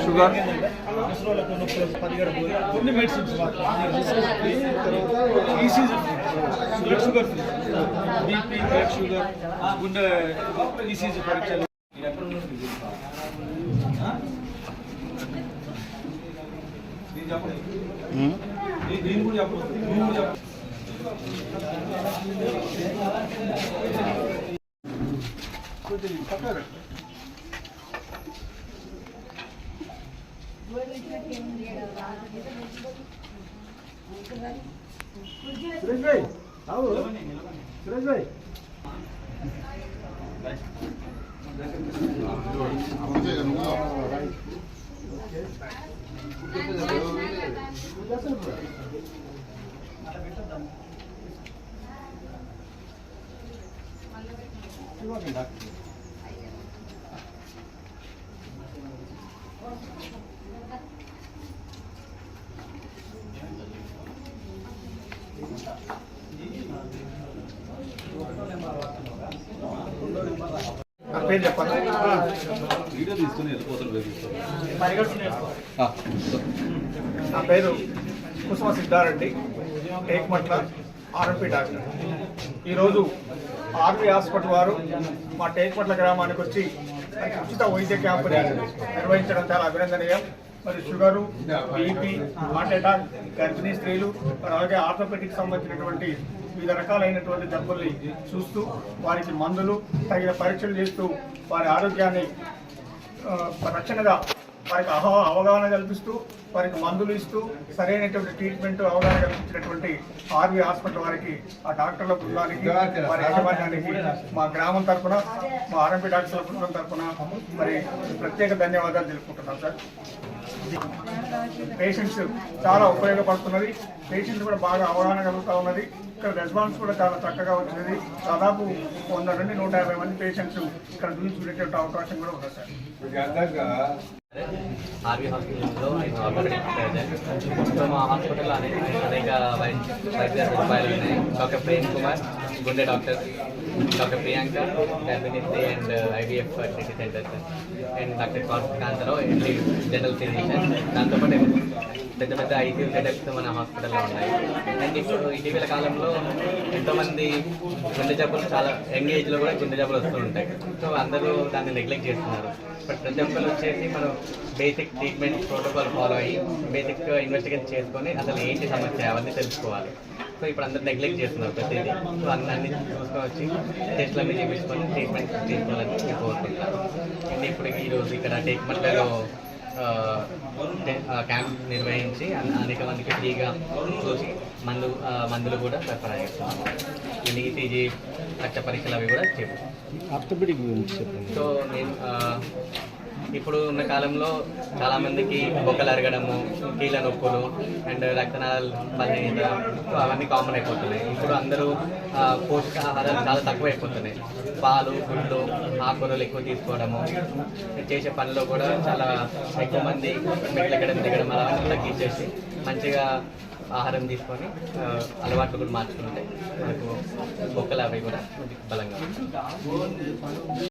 Sugar పదిహేడు కొన్ని medicines ECG blood sugar BP blood sugar గుండె ఈసీజీ పరీక్షలు దీని కూడా చెప్పదు దీని కూడా. సురేష్ భాయ్ సురేష్ భాయ్. పేరు చెప్పండి వీడియో తీసుకుని నా పేరు కుసుమ సిద్ధారెడ్డి టేక్మట్ల ఆర్ఎంపీ డాక్టర్. ఈరోజు ఆర్మీ హాస్పిటల్ వారు మా టేక్మట్ల గ్రామానికి వచ్చి ఉచిత వైద్య క్యాంపుని నిర్వహించడం చాలా అభినందనీయం. మరి షుగరు బీపీ హార్ట్ అటాక్ గర్భిణీ స్త్రీలు మరి అలాగే ఆర్థోపెటిక్ సంబంధించినటువంటి వివిధ రకాలైనటువంటి జబ్బుల్ని చూస్తూ వారికి మందులు తగిన పరీక్షలు చేస్తూ వారి ఆరోగ్యాన్ని రక్షణగా వారికి అహో అవగాహన కల్పిస్తూ వారికి మందులు ఇస్తూ సరైనటువంటి ట్రీట్మెంట్ అవగాహన కల్పించినటువంటి ఆర్వీ హాస్పిటల్ వారికి ఆ డాక్టర్ల బృందానికి వారి యాజమాన్యానికి మా గ్రామం తరఫున మా ఆర్ఎంపీ డాక్టర్ల బృందం తరఫున మరి ప్రత్యేక ధన్యవాదాలు తెలుపుకుంటున్నాం సార్. పేషెంట్స్ చాలా ఉపయోగపడుతున్నది. పేషెంట్స్ కూడా బాగా అవగాహన కలుగుతూ ఉన్నది. ఇక్కడ రెస్పాన్స్ కూడా చాలా చక్కగా వచ్చినది దాదాపు వంద నుండి నూట యాభై మంది పేషెంట్స్ ఇక్కడ చూసి అవకాశం కూడా ఉంది సార్. ఆర్వీ హాస్పిటల్లో నేను ఆర్థోపెడిక్ సర్జన్ సో మా హాస్పిటల్లో అనేక అనేక వైద్య వైద్య సదుపాయాలు ఉన్నాయి డాక్టర్ ప్రేమ్ కుమార్ గుండె doctor doctor Priyanka definitely and IVF fertility centre and doctor Kantharao ENT general physician దాంతోపాటు పెద్ద పెద్ద ఐసీయూ సెటప్స్ మన హాస్పిటల్లో ఉన్నాయి. అండ్ ఇప్పుడు ఇటీవల కాలంలో ఎంతోమంది గుండె జబ్బులు చాలా యంగ్ ఏజ్లో కూడా గుండె జబ్బులు వస్తూ ఉంటాయి. సో అందరూ దాన్ని నెగ్లెక్ట్ చేస్తున్నారు. బట్ ప్రతి ఒక్కరు వచ్చేసి మనం బేసిక్ ట్రీట్మెంట్ ప్రోటోకాల్ ఫాలో అయ్యి బేసిక్గా ఇన్వెస్టిగేట్ uh, చేసుకొని అసలు ఏంటి సమస్య అవన్నీ తెలుసుకోవాలి. సో ఇప్పుడు అందరు నెగ్లెక్ట్ చేస్తున్నారు ప్రతిదీ. సో అన్ని చూసుకొని వచ్చి టెస్ట్లు అన్ని చేపించుకొని ట్రీట్మెంట్ తీసుకోవాలని నేను కోరుకుంటున్నాను అండ్ ఇప్పుడు ఈరోజు ఇక్కడ టేక్మట్లలో క్యాంప్ నిర్వహించి అన్- అనేక మందికి ఫ్రీగా చూసి మందు మందులు కూడా సరఫరా చేస్తున్నాము అండ్ ఈసీజీ రక్త పరీక్షలు అవి కూడా చెప్పండి. సో నేను ఇప్పుడు ఉన్న కాలంలో చాలా మందికి బొక్కలు అరగడము కీళ్ళ నొప్పులు అండ్ రక్తనాళాలు బలహీనత అవన్నీ కామన్ అయిపోతున్నాయి. ఇప్పుడు అందరూ పోషకాహారాలు చాలా తక్కువ అయిపోతున్నాయి పాలు గుడ్లు ఆకుకూరలు ఎక్కువ తీసుకోవడము చేసే పనిలో కూడా చాలా ఎక్కువ మంది మెట్లు ఎక్కడం దిగడం అలా తగ్గించేసి మంచిగా ఆహారం తీసుకొని అలవాట్లు కూడా మార్చుకుంటే మనకు బొక్కలు అవి కూడా బలంగా